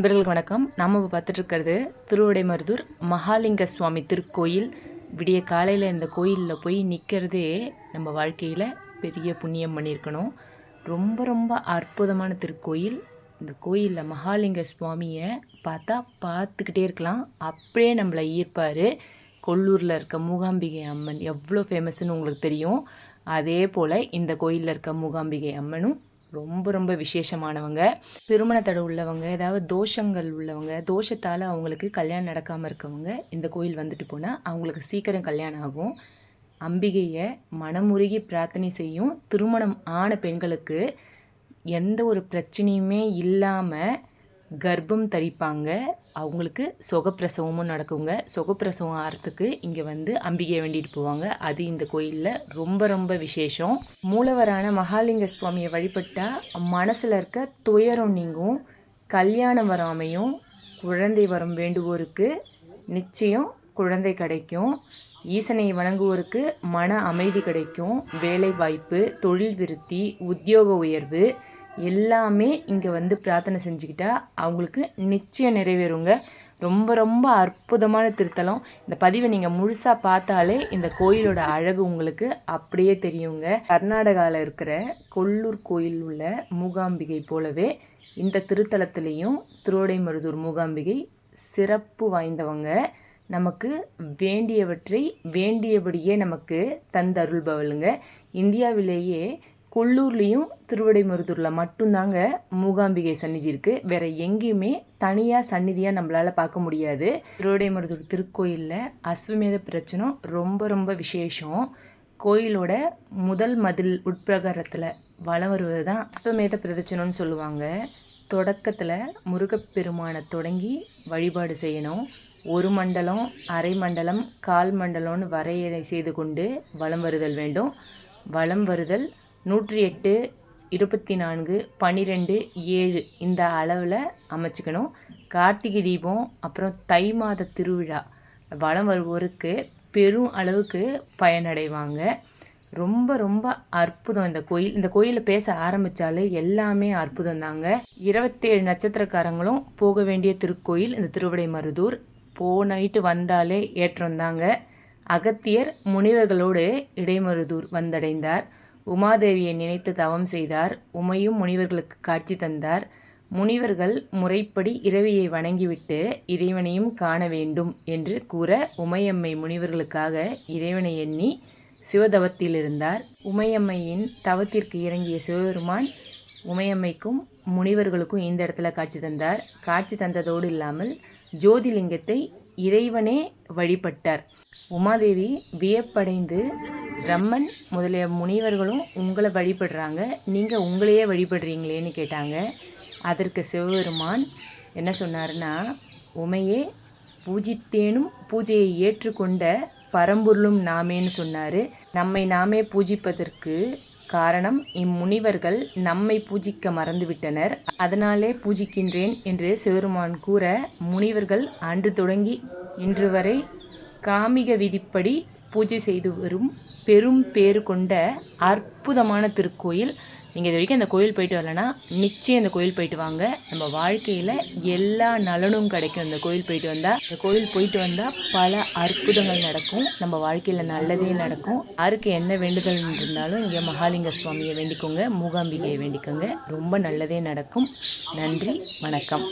நண்பர்களுக்கு வணக்கம். நாம் இப்போ பார்த்துட்டு இருக்கிறது திருவிடைமருதூர் மகாலிங்க சுவாமி திருக்கோயில். விடிய காலையில் இந்த கோயிலில் போய் நிற்கிறதே நம்ம வாழ்க்கையில் பெரிய புண்ணியம் பண்ணியிருக்கணும். ரொம்ப ரொம்ப அற்புதமான திருக்கோயில். இந்த கோயிலில் மகாலிங்க சுவாமியை பார்த்தா பார்த்துக்கிட்டே இருக்கலாம். அப்படியே நம்மளை ஈர்ப்பார். கொல்லூரில் இருக்க மூகாம்பிகை அம்மன். எவ்வளோ ஃபேமஸ்ன்னு உங்களுக்கு தெரியும். அதே போல் இந்த கோயிலில் இருக்க மூகாம்பிகை அம்மனும் ரொம்ப ரொம்ப விசேஷமானவங்க. திருமணத்தடை உள்ளவங்க ஏதாவது தோஷங்கள் உள்ளவங்க தோஷத்தால் அவங்களுக்கு கல்யாணம் நடக்காமல் இருக்கவங்க இந்த கோயில் வந்துட்டு போனால் அவங்களுக்கு சீக்கிரம் கல்யாணம் ஆகும். அம்பிகையை மனமுருகி பிரார்த்தனை செய்யும் திருமணம் ஆன பெண்களுக்கு எந்த ஒரு பிரச்சனையுமே இல்லாமல் கர்ப்பம் தரிப்பாங்க. அவங்களுக்கு சுகப்பிரசவமும் நடக்குங்க. சுகப்பிரசவம் ஆகிறதுக்கு இங்கே வந்து அம்பிகையை வேண்டிட்டு போவாங்க. அது இந்த கோயிலில் ரொம்ப ரொம்ப விசேஷம். மூலவரான மகாலிங்க சுவாமியை வழிபட்டால் மனசில் இருக்க துயரம் நீங்கும். கல்யாணம் வராமையும் குழந்தை வரம் வேண்டுவோருக்கு நிச்சயம் குழந்தை கிடைக்கும். ஈசனை வணங்குவோருக்கு மன அமைதி கிடைக்கும். வேலை வாய்ப்பு தொழில் விருத்தி உத்தியோக உயர்வு எல்லாமே இங்கே வந்து பிரார்த்தனை செஞ்சுக்கிட்டா அவங்களுக்கு நிச்சயம் நிறைவேறுங்க. ரொம்ப ரொம்ப அற்புதமான திருத்தலம். இந்த பதிவை நீங்கள் முழுசாக பார்த்தாலே இந்த கோயிலோட அழகு உங்களுக்கு அப்படியே தெரியுங்க. கர்நாடகாவில் இருக்கிற கொல்லூர் கோயில் உள்ள மூகாம்பிகை போலவே இந்த திருத்தலத்துலேயும் திருவோடைமருதூர் மூகாம்பிகை சிறப்பு வாய்ந்தவங்க. நமக்கு வேண்டியவற்றை வேண்டியபடியே நமக்கு தந்தருள்பவளுங்க. இந்தியாவிலேயே கொல்லூர்லேயும் திருவடைமருதூரில் மட்டும்தாங்க மூகாம்பிகை சந்நிதி இருக்குது வேறு எங்கேயுமே தனியாக சந்நிதியாக நம்மளால் பார்க்க முடியாது. திருவடைமருதூர் திருக்கோயிலில் அஸ்வமேத பிரச்சனை ரொம்ப ரொம்ப விசேஷம். கோயிலோட முதல் மதில் உட்பிரகாரத்தில் வளம் வருவது தான் அஸ்வமேத பிரதட்சணம்னு சொல்லுவாங்க. தொடக்கத்தில் முருகப்பெருமானை தொடங்கி வழிபாடு செய்யணும். ஒரு மண்டலம் அரை மண்டலம் கால் மண்டலம்னு வரையறை செய்து கொண்டு வலம் வருதல் வேண்டும். வலம் வருதல் நூற்றி எட்டு இருபத்தி நான்கு பன்னிரெண்டு ஏழு இந்த அளவில் அமைச்சுக்கணும். கார்த்திகை தீபம் அப்புறம் தை மாத திருவிழா. வளம் வருவோருக்கு பெரும் அளவுக்கு பயனடைவாங்க. ரொம்ப ரொம்ப அற்புதம் இந்த கோயில். இந்த கோயிலில் பேச ஆரம்பித்தாலே எல்லாமே அற்புதம் தாங்க. இருபத்தேழு நட்சத்திரக்காரங்களும் போக வேண்டிய திருக்கோயில் இந்த திருவிடை மருதூர் போனாயிட்டு வந்தாலே ஏற்றம் தாங்க. அகத்தியர் முனிவர்களோடு இடைமருதூர் வந்தடைந்தார். உமாதேவியை நினைத்து தவம் செய்தார். உமையும் முனிவர்களுக்கு காட்சி தந்தார். முனிவர்கள் முறைப்படி இரவியை வணங்கிவிட்டு இறைவனையும் காண வேண்டும் என்று கூற உமையம்மை முனிவர்களுக்காக இறைவனை எண்ணி சிவதவத்தில் இருந்தார். உமையம்மையின் தவத்திற்கு இறங்கிய சிவபெருமான் உமையம்மைக்கும் முனிவர்களுக்கும் இந்த இடத்துல காட்சி தந்தார். காட்சி தந்ததோடு இல்லாமல் ஜோதிலிங்கத்தை இறைவனே வழிபட்டார். உமாதேவி வியப்படைந்து பிரம்மன் முதலிய முனிவர்களும் உங்களை வழிபடுறாங்க. நீங்கள் உங்களையே வழிபடுறீங்களேன்னு கேட்டாங்க. அதற்கு சிவபெருமான் என்ன சொன்னார்னா உமையே பூஜித்தேனும் பூஜையை ஏற்றுக்கொண்ட பரம்பொருளும் நாமேன்னு சொன்னார். நம்மை நாமே பூஜிப்பதற்கு காரணம் இம்முனிவர்கள் நம்மை பூஜிக்க மறந்துவிட்டனர். அதனாலே பூஜிக்கின்றேன் என்று சிவருமான் கூற முனிவர்கள் அன்று தொடங்கி இன்று வரை காமிக விதிப்படி பூஜை செய்து வரும் பெரும் பேர் கொண்ட அற்புதமான திருக்கோயில். நீங்கள் இது வரைக்கும் அந்த கோயில் போயிட்டு வரலன்னா நிச்சயம் இந்த கோயில் போயிட்டு வாங்க. நம்ம வாழ்க்கையில் எல்லா நலனும் கிடைக்கும் இந்த கோயில் போயிட்டு வந்தால் இந்த கோயில் போயிட்டு வந்தால் பல அற்புதங்கள் நடக்கும். நம்ம வாழ்க்கையில் நல்லதே நடக்கும். யாருக்கு என்ன வேண்டுதல் இருந்தாலும் இங்கே மகாலிங்க சுவாமியை வேண்டிக்கோங்க மூகாம்பிகையை வேண்டிக்கோங்க. ரொம்ப நல்லதே நடக்கும். நன்றி வணக்கம்.